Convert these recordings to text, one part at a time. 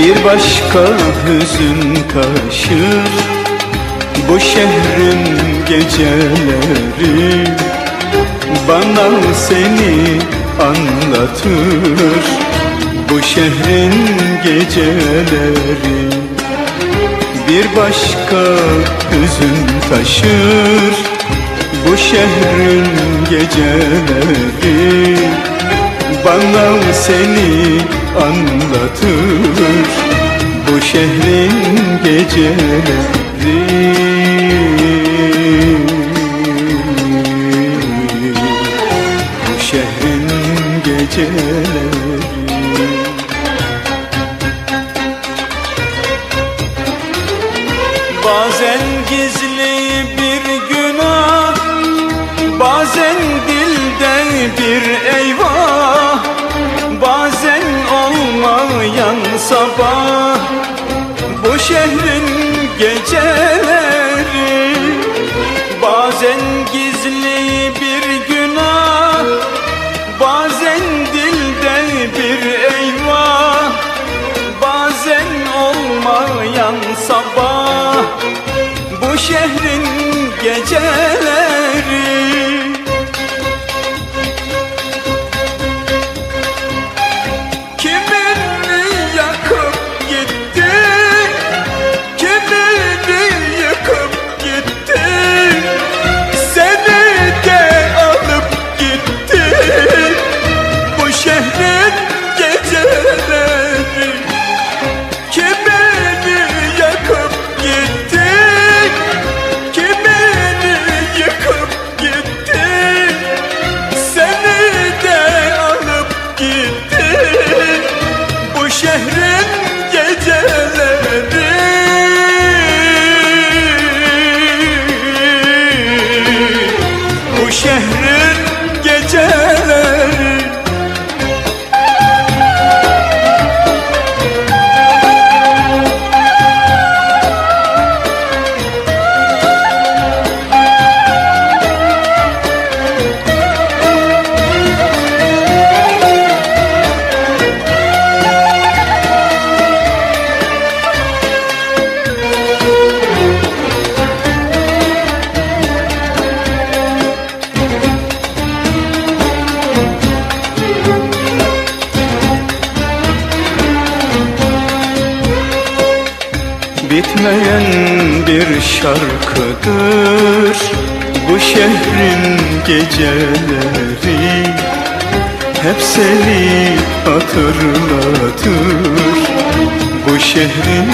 Bir başka hüzün taşır. Bu şehrin geceleri Bana seni anlatır. Bu şehrin geceleri Bir başka hüzün taşır. Bu şehrin geceleri bana seni anlatır. Bu şehrin geceleri. Bu şehrin geceleri. Bazen gizli bir günah Bazen dilde bir eyvah sabah Bu şehrin geceleri Bazen gizli bir günah Bazen dilde bir eyvah Bazen olmayan sabah Bu şehrin geceleri Bitmeyen bir şarkıdır Bu şehrin geceleri. Hep seni hatırlatır Bu şehrin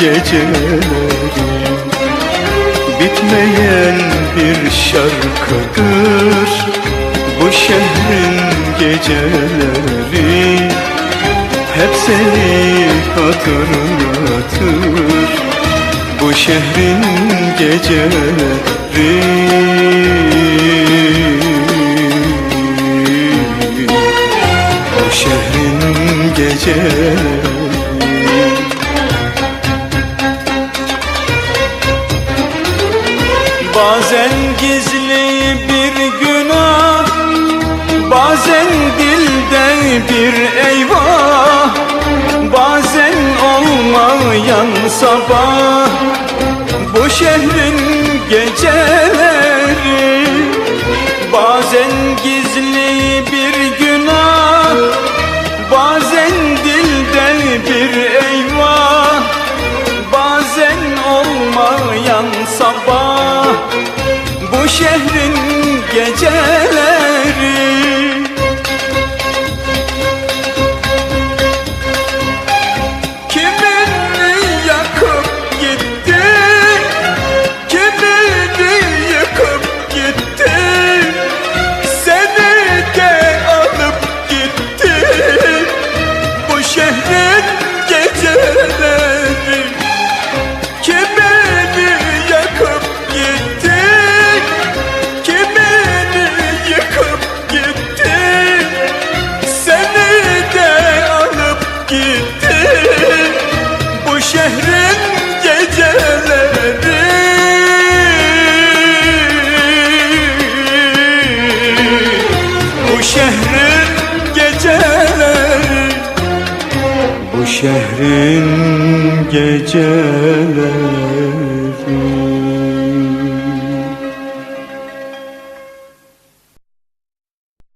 geceleri. Bitmeyen bir şarkıdır Bu şehrin geceleri. Hep seni hatırlatır Bu şehrin geceleri. Bu şehrin geceleri. Bazen gizli bir günah Bazen dilde bir eyvah Bazen olmayan sabah şehrin geceleri Bazen gizli bir günah Bazen dilde bir geceleri. Bu şehrin geceleri. Bu şehrin geceleri.